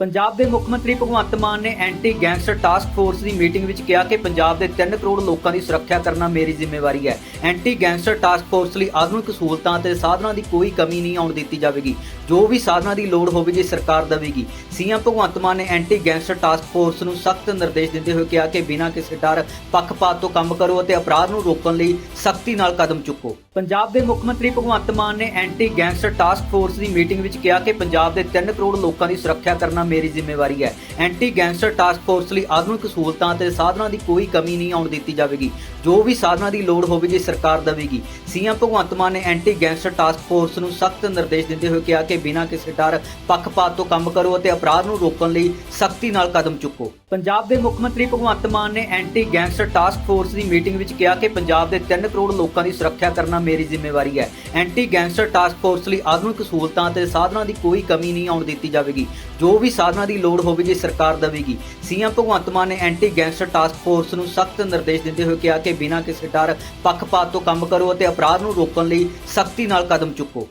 ਪੰਜਾਬ ਦੇ ਮੁੱਖ ਮੰਤਰੀ ਭਗਵੰਤ ਮਾਨ ਨੇ ਐਂਟੀ ਗੈਂਗਸਟਰ ਟਾਸਕ ਫੋਰਸ ਦੀ ਮੀਟਿੰਗ ਵਿੱਚ ਕਿਹਾ ਕਿ ਪੰਜਾਬ ਦੇ 3 ਕਰੋੜ ਲੋਕਾਂ ਦੀ ਸੁਰੱਖਿਆ ਕਰਨਾ ਮੇਰੀ ਜ਼ਿੰਮੇਵਾਰੀ ਹੈ। ਐਂਟੀ ਗੈਂਗਸਟਰ ਟਾਸਕ ਫੋਰਸ ਲਈ ਆਧੁਨਿਕ ਸਹੂਲਤਾਂ ਅਤੇ ਸਾਧਨਾਂ ਦੀ ਕੋਈ ਕਮੀ ਨਹੀਂ ਆਉਣ ਦਿੱਤੀ ਜਾਵੇਗੀ। ਜੋ ਵੀ ਸਾਧਨਾਂ ਦੀ ਲੋੜ ਹੋਵੇਗੀ, ਸਰਕਾਰ ਦੇਵੇਗੀ। ਸੀਐਮ ਭਗਵੰਤ ਮਾਨ ਨੇ ਐਂਟੀ ਗੈਂਗਸਟਰ ਟਾਸਕ ਫੋਰਸ ਨੂੰ ਸਖਤ ਨਿਰਦੇਸ਼ ਦਿੰਦੇ ਹੋਏ ਕਿਹਾ ਕਿ ਬਿਨਾਂ ਕਿਸੇ ਡਰ ਪੱਖਪਾਤ ਤੋਂ ਕੰਮ ਕਰੋ ਅਤੇ ਅਪਰਾਧ ਨੂੰ ਰੋਕਣ ਲਈ ਸਖਤੀ ਨਾਲ ਕਦਮ ਚੁੱਕੋ। ਪੰਜਾਬ ਦੇ ਮੁੱਖ ਮੰਤਰੀ ਭਗਵੰਤ ਮਾਨ ਨੇ ਐਂਟੀ ਗੈਂਗਸਟਰ ਟਾਸਕ ਫੋਰਸ ਦੀ ਮੀਟਿੰਗ ਵਿੱਚ ਕਿਹਾ ਕਿ ਪੰਜਾਬ ਦੇ 3 ਕਰੋੜ ਲੋਕਾਂ ਦੀ ਸੁਰੱਖਿਆ ਕਰਨਾ ਮੇਰੀ ਜ਼ਿੰਮੇਵਾਰੀ ਹੈ। ਐਂਟੀ ਗੈਂਗਸਟਰ ਟਾਸਕ ਫੋਰਸ ਲਈ ਆਧੁਨਿਕ ਸਹੂਲਤਾਂ ਅਤੇ ਸਾਧਨਾਂ ਦੀ ਕੋਈ ਕਮੀ ਨਹੀਂ ਆਉਣ ਦਿੱਤੀ ਜਾਵੇਗੀ। ਜੋ ਵੀ ਸਾਧਨਾਂ ਦੀ ਲੋੜ ਹੋਵੇਗੀ, ਸਰਕਾਰ ਦੇਵੇਗੀ। ਸੀਐਮ ਭਗਵੰਤ ਮਾਨ ਨੇ ਐਂਟੀ ਗੈਂਗਸਟਰ ਟਾਸਕ ਫੋਰਸ ਨੂੰ ਸਖਤ ਨਿਰਦੇਸ਼ ਦਿੰਦੇ ਹੋਏ ਕਿਹਾ ਕਿ ਬਿਨਾਂ ਕਿਸੇ ਡਰ ਪੱਖਪਾਤ ਤੋਂ ਕੰਮ ਕਰੋ ਅਤੇ ਅਪਰਾਧ ਨੂੰ ਰੋਕਣ ਲਈ ਸਖਤੀ ਨਾਲ ਕਦਮ ਚੁੱਕੋ। ਪੰਜਾਬ ਦੇ ਮੁੱਖ ਮੰਤਰੀ ਭਗਵੰਤ ਮਾਨ ਨੇ ਐਂਟੀ ਗੈਂਗਸਟਰ ਟਾਸਕ ਫੋਰਸ ਦੀ ਮੀਟਿੰਗ ਵਿੱਚ ਕਿਹਾ ਕਿ ਪੰਜਾਬ ਦੇ 3 ਕਰੋੜ ਲੋਕਾਂ ਦੀ ਸੁਰੱਖਿਆ ਕਰਨਾ ਮੇਰੀ ਜ਼ਿੰਮੇਵਾਰੀ ਹੈ। ਐਂਟੀ ਗੈਂਗਸਟਰ ਟਾਸਕ ਫੋਰਸ ਲਈ ਆਧੁਨਿਕ ਸਹੂਲਤਾਂ ਅਤੇ ਸਾਧਨਾਂ ਦੀ ਕੋਈ ਕਮੀ ਨਹੀਂ ਆਉਣ ਦਿੱਤੀ ਜਾਵੇਗੀ। ਜੋ ਵੀ ਸਾਧਨਾਂ ਦੀ ਲੋੜ ਹੋਵੇਗੀ ਸਰਕਾਰ ਦੇਵੇਗੀ। ਸੀਐਮ ਭਗਵੰਤ ਮਾਨ ਨੇ ਐਂਟੀ ਗੈਂਗਸਟਰ ਟਾਸਕ ਫੋਰਸ ਨੂੰ ਸਖਤ ਨਿਰਦੇਸ਼ ਦਿੰਦੇ ਹੋਏ ਕਿਹਾ ਕਿ ਬਿਨਾਂ ਕਿਸੇ ਡਰ ਪੱਖਪਾਤ ਤੋਂ ਕੰਮ ਕਰੋ ਅਤੇ ਅਪਰਾਧ ਨੂੰ ਰੋਕਣ ਲਈ ਸਖਤੀ ਨਾਲ ਕਦਮ ਚੁੱਕੋ।